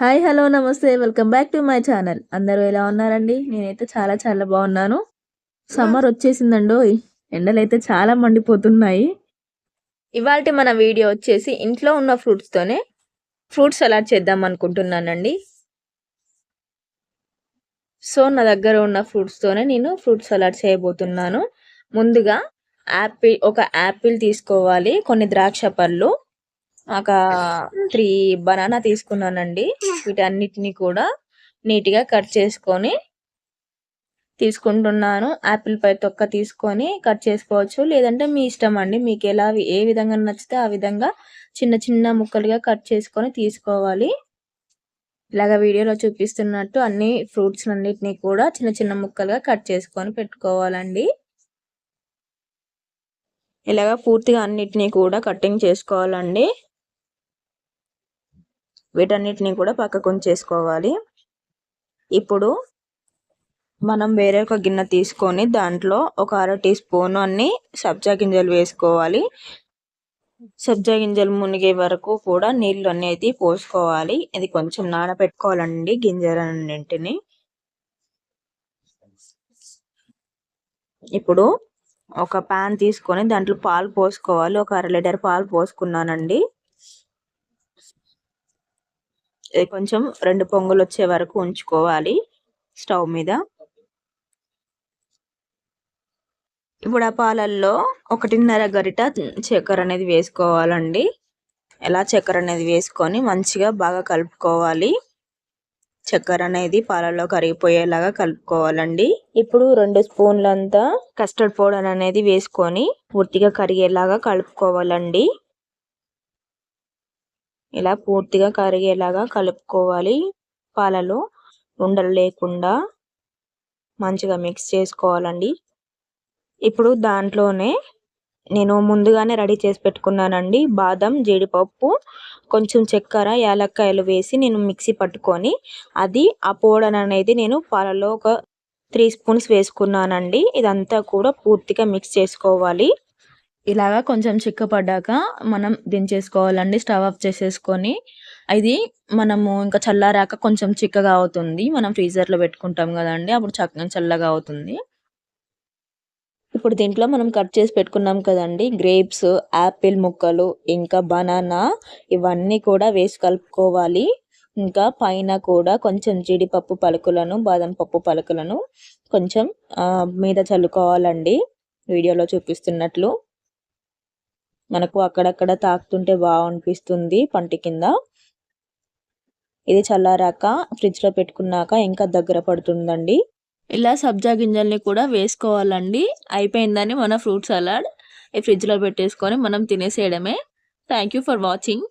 Hi hello namaste. Welcome back to my channel. అందరూ ఎలా ఉన్నారండి? నేనైతే చాలా చాలా బాగున్నాను. సమ్మర్ వచ్చేసిందండో ఎండలు అయితే చాలా మండిపోతున్నాయి. ఇవాళ మన వీడియో వచ్చేసి ఇంట్లో ఉన్న ఫ్రూట్స్తోనే ఫ్రూట్ సలాడ్ చేద్దాం అనుకుంటున్నానండి. సో నా దగ్గర ఉన్న ఫ్రూట్స్తోనే నేను ఫ్రూట్ సలాడ్ చేయబోతున్నాను. ముందుగా యాపిల్ ఒక యాపిల్ తీసుకోవాలి. కొన్ని ద్రాక్ష పళ్ళు. ఒక త్రీ బనానా తీసుకున్నానండి. వీటన్నిటిని కూడా నీట్గా కట్ చేసుకొని తీసుకుంటున్నాను. యాపిల్ పై తొక్క తీసుకొని కట్ చేసుకోవచ్చు. లేదంటే మీ ఇష్టం అండి. మీకు ఎలా ఏ విధంగా నచ్చితే ఆ విధంగా చిన్న చిన్న ముక్కలుగా కట్ చేసుకొని తీసుకోవాలి. ఇలాగ వీడియోలో చూపిస్తున్నట్టు అన్ని ఫ్రూట్స్ అన్నిటినీ కూడా చిన్న చిన్న ముక్కలుగా కట్ చేసుకొని పెట్టుకోవాలండి. ఇలాగ పూర్తిగా అన్నిటినీ కూడా కటింగ్ చేసుకోవాలండి. వీటన్నిటిని కూడా పక్కకు ఉంచేసుకోవాలి ఇప్పుడు మనం వేరే ఒక గిన్నె తీసుకొని దాంట్లో ఒక అర టీ స్పూన్ అన్ని సబ్జా గింజలు వేసుకోవాలి. సబ్జా గింజలు మునిగే వరకు కూడా నీళ్ళు అనేది పోసుకోవాలి. ఇది కొంచెం నానబెట్టుకోవాలండి గింజలన్నింటిని. ఇప్పుడు ఒక ప్యాన్ తీసుకొని దాంట్లో పాలు పోసుకోవాలి. ఒక అర లీటర్ పాలు పోసుకున్నానండి. కొంచెం రెండు పొంగులు వచ్చే వరకు ఉంచుకోవాలి స్టవ్ మీద. ఇప్పుడు ఆ పాలల్లో ఒకటిన్నర గరిట చక్కెర అనేది వేసుకోవాలండి. ఎలా చక్కెర అనేది వేసుకొని మంచిగా బాగా కలుపుకోవాలి. చక్కెర అనేది పాలల్లో కరిగిపోయేలాగా కలుపుకోవాలండి. ఇప్పుడు రెండు స్పూన్లంతా కస్టర్డ్ పౌడర్ అనేది వేసుకొని పూర్తిగా కరిగేలాగా కలుపుకోవాలండి. ఇలా పూర్తిగా కరిగేలాగా కలుపుకోవాలి. పాలలో ఉండలు లేకుండా మంచిగా మిక్స్ చేసుకోవాలండి. ఇప్పుడు దాంట్లోనే నేను ముందుగానే రెడీ చేసి పెట్టుకున్నానండి బాదం జీడిపప్పు కొంచెం చక్కెర యాలక్కాయలు వేసి నేను మిక్సీ పట్టుకొని అది ఆ పౌడర్ అనేది నేను పాలలో ఒక త్రీ స్పూన్స్ వేసుకున్నానండి. ఇదంతా కూడా పూర్తిగా మిక్స్ చేసుకోవాలి. ఇలాగా కొంచెం చిక్కపడ్డాక మనం దించేసుకోవాలండి స్టవ్ ఆఫ్ చేసేసుకొని. అది మనము ఇంకా చల్లారాక కొంచెం చిక్కగా అవుతుంది. మనం ఫ్రీజర్లో పెట్టుకుంటాం కదండి అప్పుడు చక్కగా చల్లగా అవుతుంది. ఇప్పుడు దీంట్లో మనం కట్ చేసి పెట్టుకున్నాం కదండి గ్రేప్స్ యాపిల్ ముక్కలు ఇంకా బనానా ఇవన్నీ కూడా వేసి కలుపుకోవాలి. ఇంకా పైన కూడా కొంచెం జీడిపప్పు పలుకులను బాదం పప్పు పలుకులను కొంచెం మీద చల్లుకోవాలండి. వీడియోలో చూపిస్తున్నట్లు. మనకు అక్కడక్కడ తాకుతుంటే బాగా అనిపిస్తుంది పంటి కింద. ఇది చల్లారాక ఫ్రిడ్జ్లో పెట్టుకున్నాక ఇంకా దగ్గర పడుతుందండి. ఇలా సబ్జా గింజల్ని కూడా వేసుకోవాలండి. అయిపోయిందని మన ఫ్రూట్ సలాడ్ ఈ ఫ్రిడ్జ్లో పెట్టేసుకొని మనం తినేసేయడమే. Thank for watching